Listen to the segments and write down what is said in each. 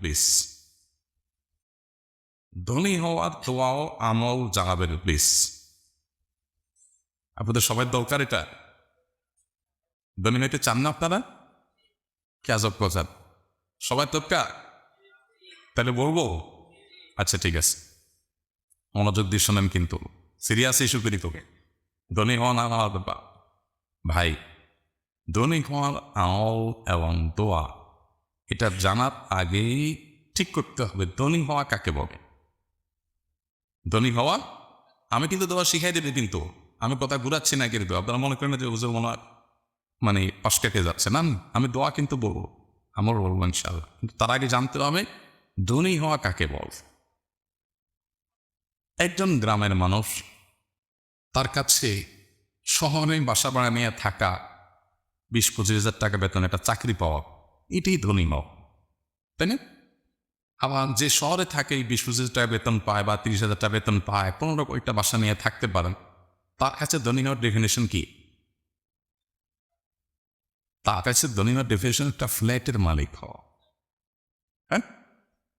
Please. ধনী হওয়ার দোয়াও আমল জানাবেন, প্লিজ। আপনাদের সবাই দরকার এটা। ধনী হইতে চান না আপনারা? কে আজব কথা সবাই দরকার? তাহলে বলব? আচ্ছা ঠিক আছে। মনোযোগ দিয়ে শোনেন কিন্তু। সিরিয়াস ইস্যু করি তোকে। ধনী হওয়া না ভাই, ধনী হওয়ার আমল এবং দোয়া এটা জানার আগেই ঠিক করতে হবে, ধনী হওয়া কাকে বলে? ধনী হওয়া? আমি কিন্তু দোয়া শিখাই দেবে কিন্তু। আমি কথা ঘুরাচ্ছি না কিন্তু, আপনারা মনে করেন যে হুজুর মনে মানে অস্কাকে যাচ্ছে। না আমি দোয়া কিন্তু বলব আমার বলব ইনশাল্লাহ কিন্তু তার আগে জানতে হবে, ধনী হওয়া কাকে বল? একজন গ্রামের মানুষ তার কাছে শহরে বাসা ভাড়া নিয়ে থাকা বিশ পঁচিশ হাজার টাকা বেতন একটা চাকরি পাওয়া এটাই ধনী হওয়া তাই না? আবার যে শহরে থাকে বিশ পঁচিশ টাকা বেতন পায় বা তিরিশ হাজার টাকা বেতন পায়, পনেরো কয়েকটা বাসা নিয়ে থাকতে পারেন, তার কাছে ধনী হওয়ার ডেফিনেশন কি? তার কাছে ধনী হওয়ার ডেফিনেশন একটা ফ্ল্যাটের মালিক হওয়া হ্যাঁ?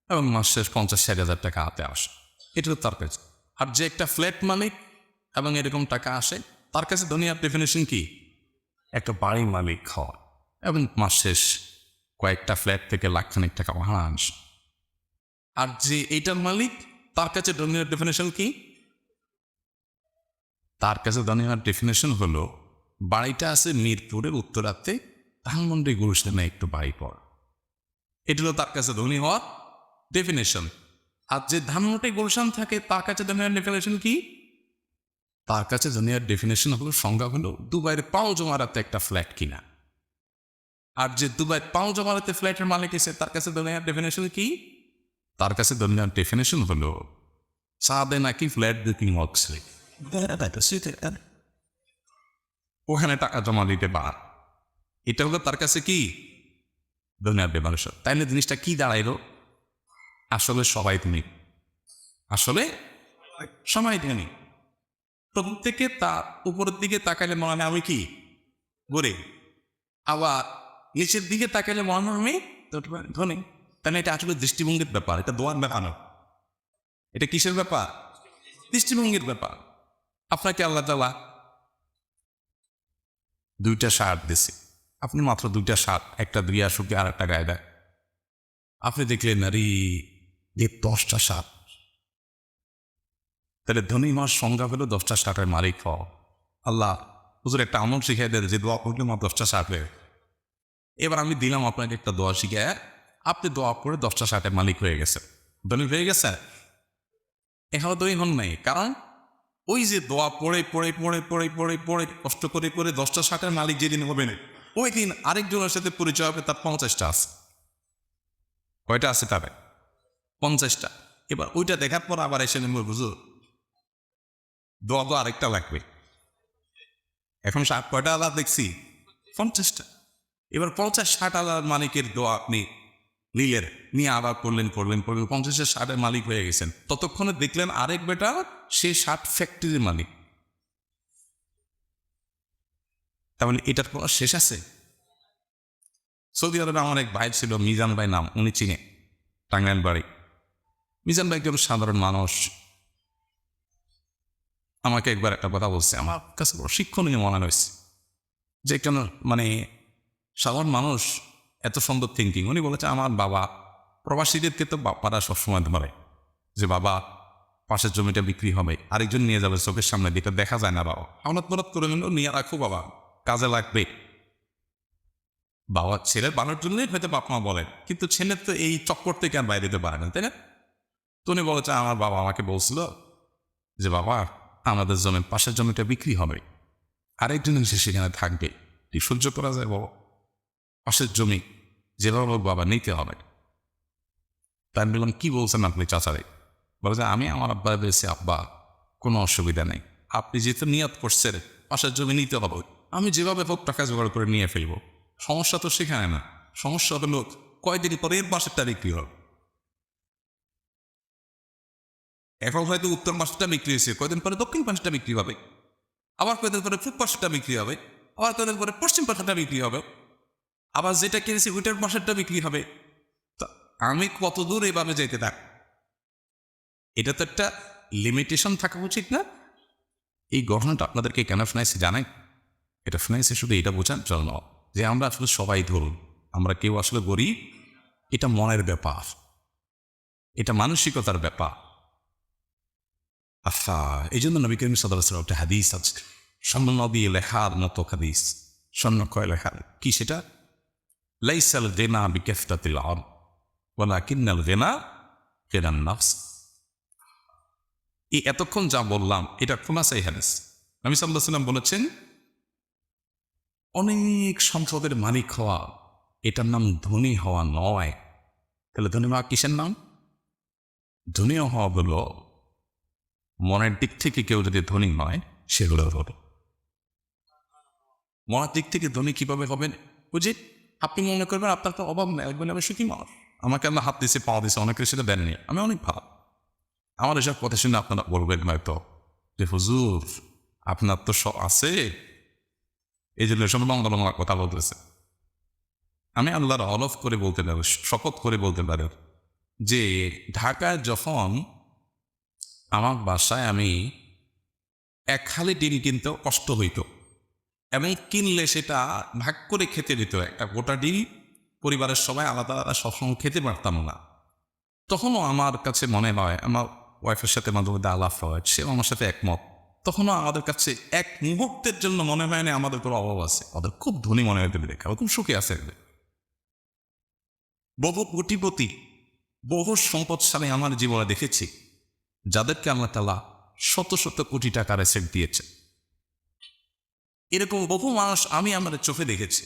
এবং মাস শেষ পঞ্চাশ ষাট হাজার টাকা হাতে আসে এটা তার কাছে। আর যে একটা ফ্ল্যাট মালিক এবং এরকম টাকা আসে, তার কাছে ধনী হওয়ার ডেফিনেশন কি? একটা বাড়ির মালিক হওয়া, এবং মাস শেষ কয়েকটা ফ্ল্যাট থেকে লাখখানিক টাকা ভাড়া আসে আর যে এইটার মালিক, তার কাছে ধনীর ডেফিনেশন কি? তার কাছে ধনীর ডেফিনেশন হলো, বাড়িটা আছে মিরপুরের উত্তরাতে, ধানমন্ডি গুরুস্থানে একটু বাড়ি পর। এটা হলো তার কাছে ধনী হওয়ার ডেফিনেশন আর যে ধানমন্ডি গুলশান থাকে, তার কাছে ধনীর ডেফিনেশন কি? তার কাছে ধনীর ডেফিনেশন হলো, সংজ্ঞা হলো, দুবাইয়ের পাও জমারাতে একটা ফ্ল্যাট কিনা। আর যে দুবাই পাও জমারাতে ফ্ল্যাটের মালিক এসে তার কাছে ধনীর ডেফিনেশন কি? তার কাছে দুনিয়ার ডেফিনেশন হলো সাদে নাকি ফ্ল্যাট বুকিং হচ্ছে ওখানে টাকা জমা দিতে পার। এটা হলো তার কাছে কি? দুনিয়ার ডেফিনেশন তাইলে জিনিসটা কি দাঁড়াইলো? আসলে সবাই তুমি। আসলে সবাই ধনী প্রত্যেকে তার উপরের দিকে তাকাইলে মনে হয় আমি কি? গরিব। আবার নিচের দিকে তাকাইলে হয় আমি ধনী। তাহলে এটা আসলে দৃষ্টিভঙ্গির ব্যাপার, এটা দোয়ার ব্যাপার না। এটা কিসের ব্যাপার? দৃষ্টিভঙ্গির ব্যাপার। আপনাকে আল্লাহ তালা দুইটা শার্ট দিছে আপনি মাত্র দুইটা শার্ট, একটা দুই আসুকে আর একটা গায়ে দেয়। আপনি দেখলেন, আরে, যে দশটা শার্ট। তাহলে ধনী মাস সংজ্ঞা হলো দশটা শার্টের মালিক হওয়া। আল্লাহ, হুজুর একটা আমল শিখাই দেয় যে দোয়া করলে আমার দশটা শার্ট হয়ে এবার আমি দিলাম আপনাকে একটা দোয়া শিখে। আপনি দোয়া করে দশটা শার্টের মালিক হয়ে গেছে ধনী হয়ে গেছে? এখানে ধনী হন নাই। কারণ ওই যে দোয়া পড়ে পড়ে পড়ে পড়ে পড়ে পড়ে, কষ্ট করে করে দশটা ষাটের মালিক যেদিন হবে না ওই দিন আরেকজনের সাথে পরিচয় হবে, তার পঞ্চাশটা আছে। কয়টা আছে তার পঞ্চাশটা। এবার ওইটা দেখার পর আবার এসে নেব বুঝো দোয়া তো আরেকটা লাগবে। এখন ষাট কয়টা আলাদা দেখছি? পঞ্চাশটা। এবার পঞ্চাশ ষাট আলাদা মালিকের দোয়া আপনি নিলেন, নিয়ে আবার করলেন করলেন করলেন পঞ্চাশের ষাটের মালিক হয়ে গেছেন। ততক্ষণে দেখলেন আরেক বেটা সে ষাট ফ্যাক্টরির মালিক। তার মানে এটার কোনো শেষ আছে? সৌদি আরবে আমার এক ভাই ছিল, মিজান ভাই নাম, উনি চিনে, টাঙ্গাইল বাড়ি। মিজান ভাই একজন সাধারণ মানুষ। আমাকে একবার একটা কথা বলছে, আমার কাছে শিক্ষণীয় মনে হয়েছে। যে একজন মানে সাধারণ মানুষ এত সুন্দর থিঙ্কিং উনি বলেছে, আমার বাবা প্রবাসীদেরকে তো বাপারা সবসময় ধরে যে, বাবা, পাশের জমিটা বিক্রি হবে, আরেকজন নিয়ে যাবে চোখের সামনে যেটা দেখা যায় না বাবা। হঠাৎ মরত করে নিল নিয়ে রাখো বাবা, কাজে লাগবে। বাবা ছেলে বানার জন্যই হয়তো বাপ মা বলেন, কিন্তু ছেলে তো এই চক্কর থেকে আর বাইরে দিতে পারে না, তাই না? তো উনি বলেছে, আমার বাবা আমাকে বলছিল যে, বাবা, আমাদের জমির পাশের জমিটা বিক্রি হবে, আরেকজন এসে সেখানে থাকবে। সহ্য করা যায় বাবা। পাশের জমি যেভাবে হোক বাবা নিতে হবে। তাই আমি বললাম, কি বলছেন আপনি চাচারে? বলছে আমি আমার আব্বা বলেছি, আব্বা, কোনো অসুবিধা নেই। আপনি যেহেতু নিয়ত করছেন, পাশের জমি নিতে হবে। আমি যেভাবে হোক টাকা জোগাড় করে নিয়ে ফেলব। সমস্যা তো সেখানে না। সমস্যা হলো, কয়দিন পরে এর পাশেরটা বিক্রি হবে। এখন হয়তো উত্তর পাশটা বিক্রি হয়েছে, কয়দিন পরে দক্ষিণ পাশটা বিক্রি হবে। আবার কয়দিন পরে পাশটা বিক্রি হবে। আবার কয়দিন পরে পশ্চিম পাশটা বিক্রি হবে। আবার যেটা কিনেছি ওইটার পাশেরটা বিক্রি হবে। তা আমি কত দূর এভাবে যেতে থাক এটা তো একটা লিমিটেশন থাকা উচিত না? এই ঘটনাটা আপনাদেরকে কেন শোনাইছে জানাই? এটা শোনাইছে শুধু এটা বোঝার জন্য যে আমরা আসলে সবাই ধরুন, আমরা কেউ আসলে গরিব, এটা মনের ব্যাপার। এটা মানসিকতার ব্যাপার। আচ্ছা এই জন্য নবী করিম সাদাম একটা হাদিস আছে। স্বর্ণ নদী লেখার মতো হাদিস। স্বর্ণ কয় লেখার। কি সেটা? গেনা বিকেফতাতিল আম ওলা কিন্নাল গেনা কেনান নাফস এই এতক্ষণ যা বললাম, এটা খোলাসাই হাদিস। নবী সাল্লাহ সাল্লাম বলেছেন, অনেক সম্পদের মালিক হওয়া, এটার নাম ধনী হওয়া নয়। তাহলে ধনী হওয়া কিসের নাম? ধনী হওয়া হলো, মনের দিক থেকে কেউ যদি ধনী হয় সেগুলো হলো মনের দিক থেকে ধনী কীভাবে হবেন বুঝি আপনি মনে করবেন আপনার তো অভাব নেই বলে আমি সুখী মানুষ আমাকে আমরা হাত দিয়েছে, পা দিয়েছে, অনেকে সেটা দেননি। আমি অনেক ভালো। আমার এসব কথা শুনে আপনারা বলবেন হয়তো যে, হুজুর, আপনার তো সব আছে। এই জন্য সব লম্বা কথা বলতেছে। আমি আল্লাহর অলফ করে বলতে পারি, শপথ করে বলতে পারি যে, ঢাকায় যখন আমার বাসায় আমি এক খালি ডিম কিনতে কষ্ট হইত। এবং কিনলে সেটা ভাগ করে খেতে দিত। একটা গোটা ডিম পরিবারের সবাই আলাদা আলাদা সবসময় খেতে পারতাম না। তখনও আমার কাছে মনে হয়, আমার ওয়াইফের সাথে মাঝে মধ্যে আলাপ হয়, সেও আমার সাথে একমত। তখনও আমাদের কাছে এক মুহূর্তের জন্য মনে হয় না আমাদের কোনো অভাব আছে। ওদের খুব ধনী মনে হতে দেখে খুব সুখে আছে। বহু কোটিপতি, বহু সম্পদশালী আমার জীবনে দেখেছি, যাদেরকে আল্লাহ তালা শত শত কোটি টাকার অ্যাসেট দিয়েছে এরকম বহু মানুষ আমি আমার চোখে দেখেছি,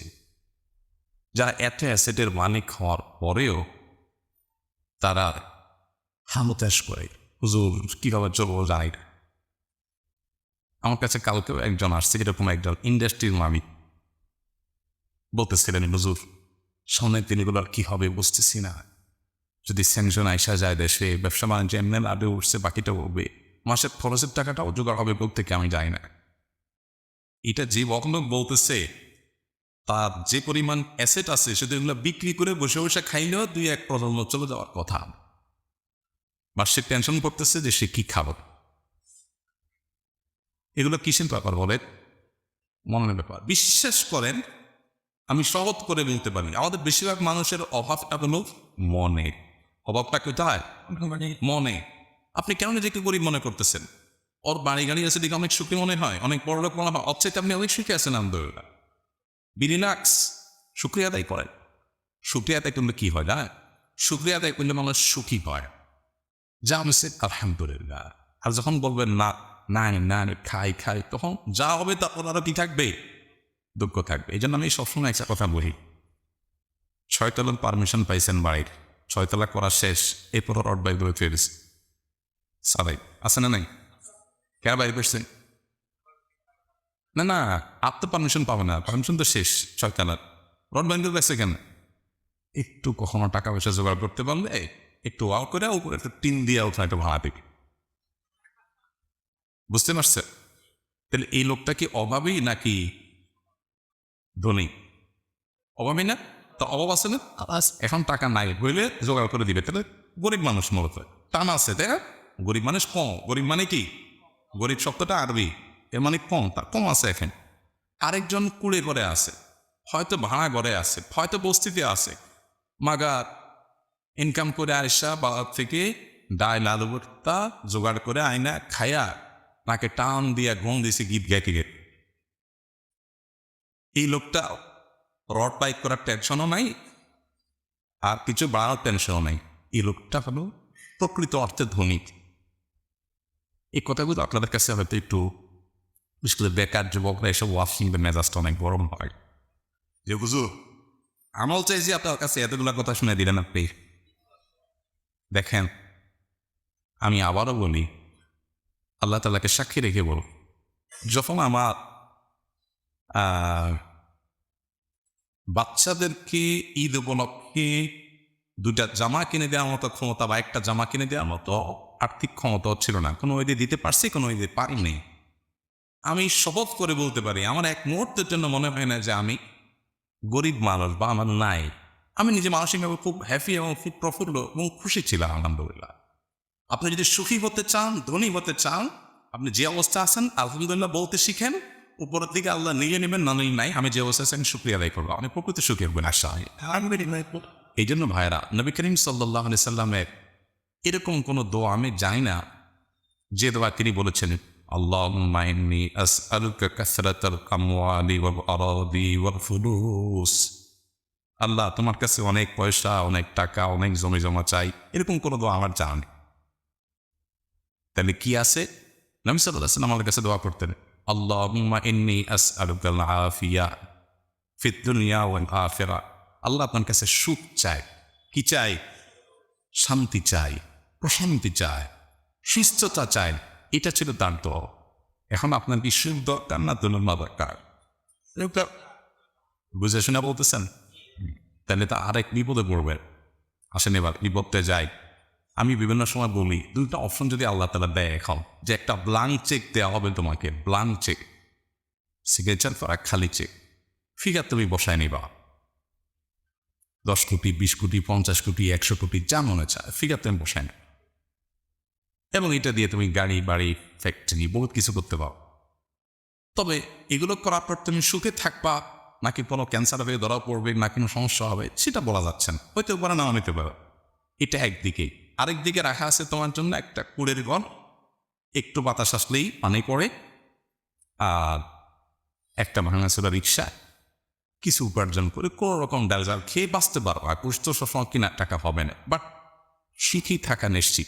যারা এত অ্যাসেটের মালিক হওয়ার পরেও তারা হামতাস করে। হুজুর কীভাবে চলবো জানি না আমার কাছে কালকেও একজন আসছে, এরকম একজন ইন্ডাস্ট্রির মালিক। বলতেছিলেন, হুজুর, সামনের দিনগুলোর কি হবে বুঝতেছি না। যদি স্যাংশন আইসা যায় দেশে, ব্যবসা বাণিজ্য এমনি লাভে উঠছে, বাকিটা হবে। মাসের খরচের টাকাটাও জোগাড় হবে থেকে আমি যাই না। এটা যে বকলক বলতেছে তার যে পরিমাণ অ্যাসেট আছে সেটা এগুলো বিক্রি করে বসে বসে খাইলেও দুই এক প্রজন্ম চলে যাওয়ার কথা। বা সে টেনশন করতেছে যে সে কি খাবে। এগুলো কিসের ব্যাপার বলে মনের ব্যাপার। বিশ্বাস করেন আমি সহজ করে বলতে পারি। আমাদের বেশিরভাগ মানুষের অভাবটা হলো মনে। অভাবটা কোথায়? মনে। আপনি কেন নিজেকে গরিব মনে করতেছেন? ওর বাড়ি গাড়ি আছে দিকে অনেক সুখী মনে হয় অনেক বড় লোক মনে হয় অবচেয়ে আপনি অনেক সুখী আছেন আলহামদুলিল্লাহ বিরিলাক্স শুক্রিয়া আদায় করেন শুক্রিয়া আদায় করলে কি হয় না শুক্রিয়া আদায় করলে মানুষ সুখী হয় যা সে আলহামদুলিল্লাহ আর যখন বলবেন না না না খাই খাই তখন যা হবে তারপর আরও কি থাকবে দুঃখ থাকবে এই জন্য আমি সবসময় একটা কথা বলি ছয়তলার পারমিশন পাইছেন বাড়ির ছয়তলা করা শেষ এরপর বাইক ধরে ফেরেছে সারাই আছে না নাই কে বাইরে পেয়েছেন না না আপ তো পারমিশন পাবে না। পারমিশন তো শেষ ছয়তলার রড বাইক ধরে কেন? একটু কখনো টাকা পয়সা জোগাড় করতে পারলে একটু ওয়াও করে উপরে একটা টিন দিয়ে ওঠা একটু ভাড়া দিকে বুঝতে পারছে? তাহলে এই লোকটা কি অভাবী নাকি ধনী? অভাবী না? তা অভাব আছে না? এখন টাকা নাই হইলে জোগাড় করে দিবে। তাহলে গরিব মানুষ মূলত। টান আছে তাই না? গরিব মানুষ কম। গরিব মানে কি? গরিব শব্দটা আরবি। এর মানে কম তার কম আছে এখন। আরেকজন কুড়ে করে আছে, হয়তো ভাড়া ঘরে আছে, হয়তো বস্তিতে আছে, মাগার ইনকাম করে আসা বাবার থেকে ডাইল আলু ভর্তা জোগাড় করে আয়না খায়া তাকে টান দিয়া ঘুম দিছে গীত গাইতে গেতে এই লোকটা রড বাইক করার টেনশনও নাই, আর কিছু বাড়ার টেনশনও নাই। এই লোকটা হলো প্রকৃত অর্থে ধনী। এই কথাগুলো আপনাদের কাছে হয়তো একটু বিশেষ করে বেকার যুবকরা এসব ওয়াশিং মেজাজটা অনেক গরম হয় যে বুঝু আমল চাই যে আপনার কাছে এতগুলো কথা শুনে দিলেন আপনি দেখেন আমি আবারও বলি আল্লাহ তালাকে সাক্ষী রেখে বল যখন আমার বাচ্চাদেরকে ঈদ উপলক্ষে দুটা জামা কিনে দেওয়ার মতো ক্ষমতা বা একটা জামা কিনে দেওয়ার মতো আর্থিক ক্ষমতা ছিল না। কোনো ওই দিতে পারছি কোনো ওই পারিনি আমি শপথ করে বলতে পারি আমার এক মুহূর্তের জন্য মনে হয় না যে আমি গরিব মানুষ বা আমার নাই। আমি নিজে মানসিকভাবে খুব হ্যাপি এবং খুব প্রফুল্ল এবং খুশি ছিলাম আলহামদুলিল্লাহ। আপনি যদি সুখী হতে চান ধনী হতে চান আপনি যে অবস্থা আছেন আলহামদুলিল্লাহ বলতে শিখেন উপরের দিকে আল্লাহ নিয়ে নেবেন না নাই আমি যে অবস্থা আছি আমি শুক্রিয়া আদায় করব। আমি প্রকৃতি সুখী হবেন আশা এই জন্য ভাইরা নবী করিম সাল্লাহ সাল্লামের এরকম কোনো দোয়া আমি জানি না যে দোয়া তিনি বলেছেন اللهم إني أسألك كثرة الأموال والأراضي والفلوس আল্লাহ তোমার কাছে অনেক পয়সা অনেক টাকা অনেক জমি জমা চাই এরকম কোনো দোয়া আমার জানা নেই তাহলে কি আছে নবী সাল্লাহ সাল্লাম আমার কাছে দোয়া করতেন আল্লাহুম্মা ইন্নি আসআলুকাল আফিয়া ফিদ দুনিয়া ওয়াল আখিরা আল্লাহ আপনার কাছে সুখ চাই কি চাই শান্তি চাই প্রশান্তি চায়, সুস্থতা চাই এটা ছিল তার দোয়া এখন আপনার কি দরকার না দুলমা দরকার। বুঝে শুনে বলতেছেন, তাহলে তো আরেক বিপদে পড়বেন। আসেন এবার, বিপদে যাই। আমি বিভিন্ন সময় বলি, দুইটা অপশন যদি আল্লাহ তালা দেয় এখন, যে একটা ব্লাঙ্ক চেক দেওয়া হবে তোমাকে ব্লাঙ্ক চেক সিগনেচার করা খালি চেক ফিগার তুমি বসায় নিবা। দশ কোটি, বিশ কোটি, পঞ্চাশ কোটি, একশো কোটি, যা মনে চায় ফিগার তুমি বসায় না এবং এটা দিয়ে তুমি গাড়ি, বাড়ি ফ্যাক্টরি বহুত কিছু করতে পারো। তবে এগুলো করার পর তুমি সুখে থাকবা, নাকি কোনো ক্যান্সার হয়ে ধরা পড়বে না কোনো সমস্যা হবে, সেটা বলা যাচ্ছে না। হইতে পারে না নিতে পারে। এটা একদিকে। আরেক দিকে রাখা আছে তোমার জন্য একটা কুড়ের ঘর একটু বাতাস আসলেই পানি পড়ে। আর একটা ভাঙাচোরা রিক্সা। কিছু উপার্জন করে কোনো রকম ডাল জাল খেয়ে বাঁচতে পারব আর পুষ্ট সবসময় কিনা টাকা হবে না। বাট শিখেই থাকা নিশ্চিত।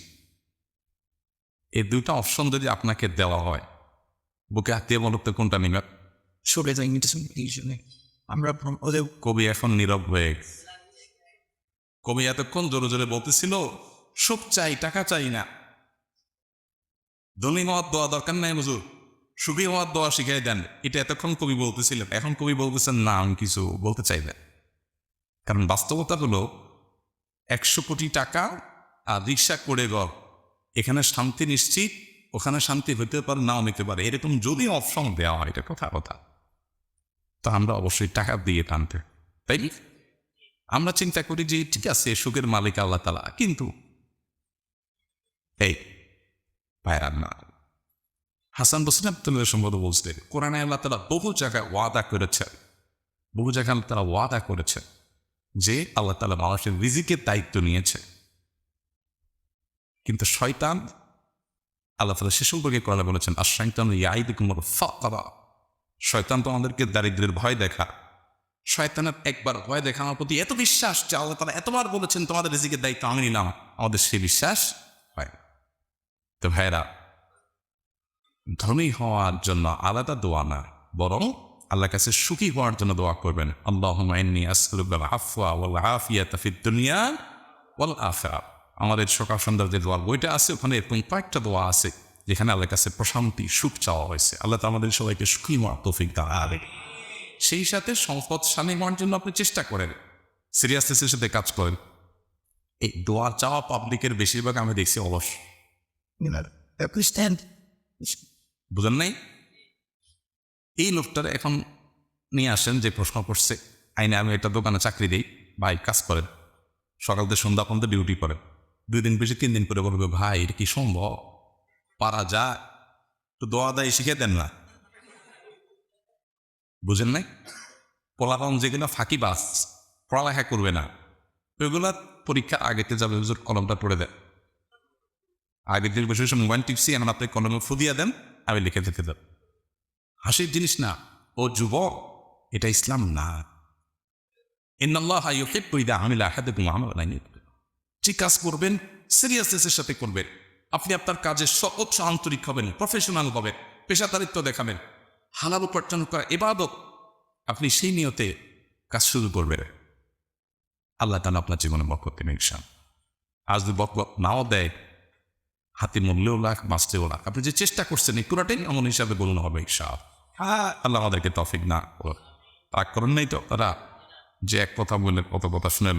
এই দুইটা অপশন যদি আপনাকে দেওয়া হয় বুকে হাত দিয়ে বলতে কোনটা নিবে সরে যাই আমরা ওদের কবি এখন নীরব হয়ে কবি এতক্ষণ জোরে জোরে বলতেছিল সুখ চাই টাকা চাই না। ধনী হওয়ার দোয়া দরকার নাই হুজুর। সুখী হওয়ার দোয়া শিখাই দেন। এটা এতক্ষণ কবি বলতেছিলেন। এখন কবি বলতেছেন না আমি কিছু বলতে চাই না। কারণ বাস্তবতা হলো একশো কোটি টাকা আর রিক্সা করে গড় এখানে শান্তি নিশ্চিত, ওখানে শান্তি হতে পারে, নাও নিতে পারে। এরকম যদি অপশন দেওয়া হয়, এটা কথা কথা। তা আমরা অবশ্যই টাকা দিয়ে টানতে, তাই? আমরা চিন্তা করি যে, ঠিক আছে, সুখের মালিক আল্লাহ তালা কিন্তু এই ভাইরান হাসান বসিন আব্দুল্লাহ সম্ভবত বলছিলেন, কোরআনে আল্লাহ তালা বহু জায়গায় ওয়াদা করেছেন, বহু জায়গায় আল্লাহ তালা ওয়াদা করেছেন যে, আল্লাহ তালা মানুষের রিজিকের দায়িত্ব নিয়েছে কিন্তু শয়তান, আল্লাহ তালা সে সম্পর্কে কোরআনে বলেছেন আর শয়তান ইয়াইদ কুমার ফাঁকা শয়তান তো আমাদেরকে দারিদ্রের ভয় দেখা। শয়তানের একবার ভয় দেখা আমার প্রতি এত বিশ্বাস যে আল্লাহ তালা এতবার বলেছেন, তোমাদের রিজিকের দায়িত্ব আমি নিলাম আমাদের সে বিশ্বাস হয়। তো ভাইরা ধনী হওয়ার জন্য আলাদা দোয়া না, বরং আল্লাহ কাছে সুখী হওয়ার জন্য দোয়া করবেন। আল্লাহ আফওয়া ওয়াল আফিয়াতা ফিদ দুনিয়া ওয়াল আখিরাহ আমাদের সকাল সন্ধ্যার যে দোয়া বইটা আছে ওখানে এরকম কয়েকটা দোয়া আছে যেখানে আল্লাহর কাছে প্রশান্তি সুখ চাওয়া হয়েছে। আল্লাহ তো আমাদের সবাইকে সুখী হওয়ার তৌফিক দেওয়া সেই সাথে সম্পদ স্বামী হওয়ার জন্য আপনি চেষ্টা করেন। সিরিয়াসনেসের সাথে কাজ করেন। এই দোয়া চাওয়া পাবলিকের বেশিরভাগ আমি দেখছি অলস। বুঝেন নাই? এই লোকটার এখন নিয়ে আসেন যে প্রশ্ন করছে আইনে আমি একটা দোকানে চাকরি দিই ভাই কাজ করেন। সকাল থেকে সন্ধ্যা পর্যন্ত ডিউটি করেন। দুই দিন বেশি, তিন দিন করে বলবে, ভাই, এটা কি সম্ভব? পারা যায়। তো দোয়া দায় শিখে দেন না। বুঝেন নাই? পোলাপান যেগুলো ফাঁকি বাস, পড়ালেখা করবে না। ওইগুলা পরীক্ষা আগেতে যাবে, হুজুর, কলমটা পড়ে দেয় আগের দিন বসে বসে মোবাইল টিপসি এখন আপনি কলমে ফুদিয়া দেন, আমি লিখে দিতে দেব। হাসির জিনিস না। ও যুবক, এটা ইসলাম না। ইন্নাল্লাহ ইউহিব্বু ইযা আমিলা আহাদুকুম আমালান যে কাজ করবেন সিরিয়াসনেসের সাথে করবেন। আপনি আপনার কাজে সহজ আন্তরিক হবেন প্রফেশনাল হবেন পেশাদারিত্ব দেখাবেন হালাল উপার্জন করা এবাদত। আপনি সেই নিয়তে কাজ শুরু করবেন। আল্লাহ তালা আপনার জীবনে দিন ইনশান আজ যদি বরকত নাও দেয় হাতে মূল্যও লাখ বাঁচতেও লাখ। আপনি যে চেষ্টা করছেন এই পুরাটাই এমন হিসাবে বলুন হবে ইনশাল হ্যাঁ। আল্লাহ আমাদেরকে তফিক না রাগ করেন নাই তো? তারা যে এক কথা বললে কত কথা শুনে